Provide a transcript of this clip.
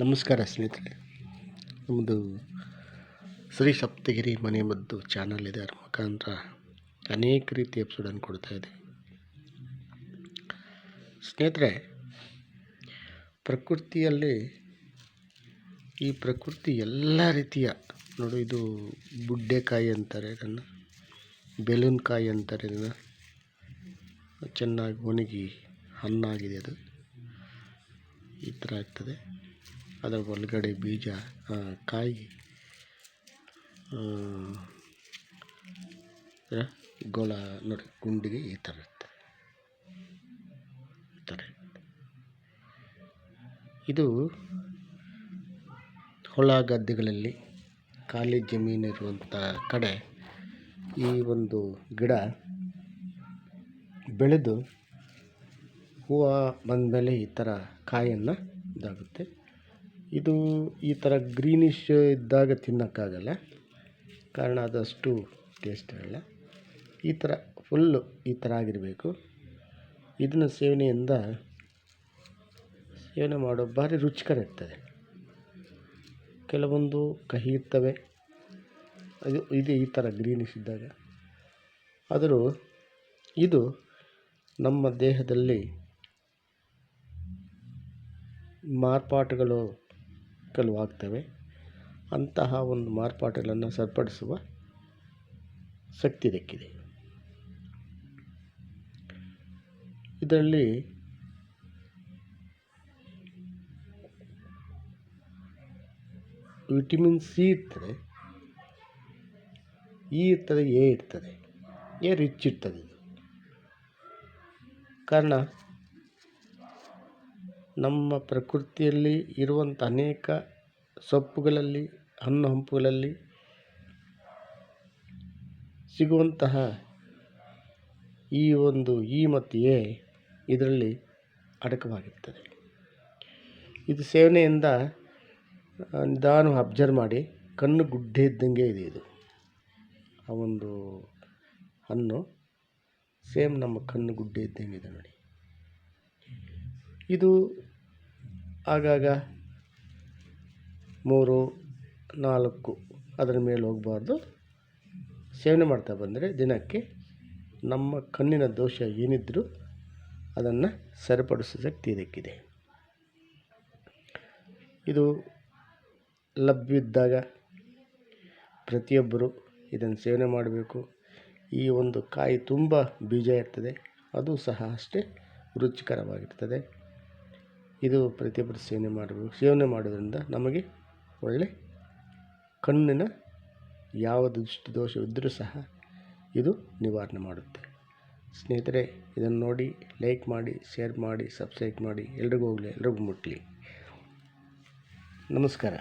ನಮಸ್ಕಾರ ಸ್ನೇಹಿತರೆ. ನಮ್ಮದು ಶ್ರೀ ಸಪ್ತಗಿರಿ ಮನೆ ಮದ್ದು ಚಾನಲ್ ಇದೆ. ಅದರ ಮುಖಾಂತರ ಅನೇಕ ರೀತಿಯ ಎಪಿಸೋಡನ್ನು ಕೊಡ್ತಾ ಇದೆ ಸ್ನೇಹಿತರೆ, ಪ್ರಕೃತಿಯಲ್ಲಿ ಈ ಪ್ರಕೃತಿ ಎಲ್ಲ ರೀತಿಯ, ನೋಡು ಇದು ಬುಡ್ಡೆಕಾಯಿ ಅಂತಾರೆ ಇದನ್ನು ಬೆಲೂನ್ ಕಾಯಿ ಅಂತಾರೆ ಇದನ್ನು. ಚೆನ್ನಾಗಿ ಒಣಗಿ ಹಣ್ಣಾಗಿದೆ ಅದು. ಈ ಥರ ಆಗ್ತದೆ. ಅದರ ಒಳಗಡೆ ಬೀಜ ಕಾಯಿ ಗೋಳ, ನೋಡಿ, ಗುಂಡಿಗೆ ಈ ಥರ ಇರುತ್ತೆ. ಈ ಥರ ಇದು ಹೊಳ ಗದ್ದೆಗಳಲ್ಲಿ ಖಾಲಿ ಜಮೀನಿರುವಂಥ ಕಡೆ ಈ ಒಂದು ಗಿಡ ಬೆಳೆದು ಹೂವು ಬಂದಮೇಲೆ ಈ ಥರ ಕಾಯನ್ನು ಇದಾಗುತ್ತೆ. ಇದು ಈ ಥರ ಗ್ರೀನಿಶ್ ಇದ್ದಾಗ ತಿನ್ನೋಕ್ಕಾಗಲ್ಲ. ಕಾರಣ ಅದಷ್ಟು ಟೇಸ್ಟ್ ಇರಲ್ಲ. ಈ ಥರ ಫುಲ್ಲು ಈ ಥರ ಆಗಿರಬೇಕು. ಇದನ್ನು ಸೇವನೆಯಿಂದ ಸೇವನೆ ಮಾಡೋ ಭಾರಿ ರುಚಿಕರ ಇರ್ತದೆ. ಕೆಲವೊಂದು ಕಹಿ ಇರ್ತವೆ. ಅದು ಇದು ಈ ಥರ ಗ್ರೀನಿಶ್ ಇದ್ದಾಗ. ಆದರೂ ಇದು ನಮ್ಮ ದೇಹದಲ್ಲಿ ಮಾರ್ಪಾಟುಗಳು ಕೆಲವು ಆಗ್ತವೆ ಅಂತಹ ಒಂದು ಮಾರ್ಪಾಟುಗಳನ್ನು ಸರಿಪಡಿಸುವ ಶಕ್ತಿ ಇದಕ್ಕಿದೆ. ಇದರಲ್ಲಿ ವಿಟಮಿನ್ ಸಿ ಇರ್ತದೆ. ಇ ಇರ್ತದೆ, ಎ ಇರ್ತದೆ. ಎ ರಿಚ್ ಇರ್ತದೆ ಕಾರಣ ನಮ್ಮ ಪ್ರಕೃತಿಯಲ್ಲಿ ಇರುವಂಥ ಅನೇಕ ಸೊಪ್ಪುಗಳಲ್ಲಿ, ಹಣ್ಣು ಹಂಪುಗಳಲ್ಲಿ ಸಿಗುವಂತಹ ಈ ಒಂದು ಇ ಮತ್ತು ಎ ಇದರಲ್ಲಿ ಅಡಕವಾಗಿರ್ತದೆ ಇದು ಸೇವನೆಯಿಂದ ನಿಧಾನ ಅಬ್ಸರ್ವ್ ಮಾಡಿ ಕಣ್ಣು ಗುಡ್ಡೆ ಇದ್ದಂಗೆ ಇದೆ ಇದು. ಆ ಒಂದು ಹಣ್ಣು ಸೇಮ್ ನಮ್ಮ ಕಣ್ಣು ಗುಡ್ಡೆ ಇದ್ದಂಗೆ ಇದೆ ನೋಡಿ. ಇದು ಆಗಾಗ ಮೂರು, ನಾಲ್ಕು ಅದರ ಮೇಲೆ ಹೋಗಬಾರ್ದು. ಸೇವನೆ ಮಾಡ್ತಾ ಬಂದರೆ ದಿನಕ್ಕೆ ನಮ್ಮ ಕಣ್ಣಿನ ದೋಷ ಏನಿದ್ದರೂ ಅದನ್ನು ಸರಿಪಡಿಸೋ ಶಕ್ತಿ ಇದಕ್ಕಿದೆ ಇದು ಲಭ್ಯವಿದ್ದಾಗ ಪ್ರತಿಯೊಬ್ಬರು ಇದನ್ನು ಸೇವನೆ ಮಾಡಬೇಕು. ಈ ಒಂದು ಕಾಯಿ ತುಂಬ ಬೀಜ ಇರ್ತದೆ, ಅದು ಸಹ ಅಷ್ಟೇ ರುಚಿಕರವಾಗಿರ್ತದೆ. ಇದು ಪ್ರತಿಯೊಬ್ಬರು ಸೇವನೆ ಮಾಡಬೇಕು ಸೇವನೆ ಮಾಡೋದ್ರಿಂದ ನಮಗೆ ಒಳ್ಳೆ ಕಣ್ಣಿನ ಯಾವ ದೃಷ್ಟಿ ದೋಷವಿದ್ದರೂ ಸಹ ಇದು ನಿವಾರಣೆ ಮಾಡುತ್ತೆ. ಸ್ನೇಹಿತರೆ, ಇದನ್ನು ನೋಡಿ, ಲೈಕ್ ಮಾಡಿ, ಶೇರ್ ಮಾಡಿ, ಸಬ್ಸ್ಕ್ರೈಬ್ ಮಾಡಿ, ಎಲ್ರಿಗೂ ಹೋಗಲಿ, ಎಲ್ರಿಗೂ ಮುಟ್ಟಲಿ ನಮಸ್ಕಾರ.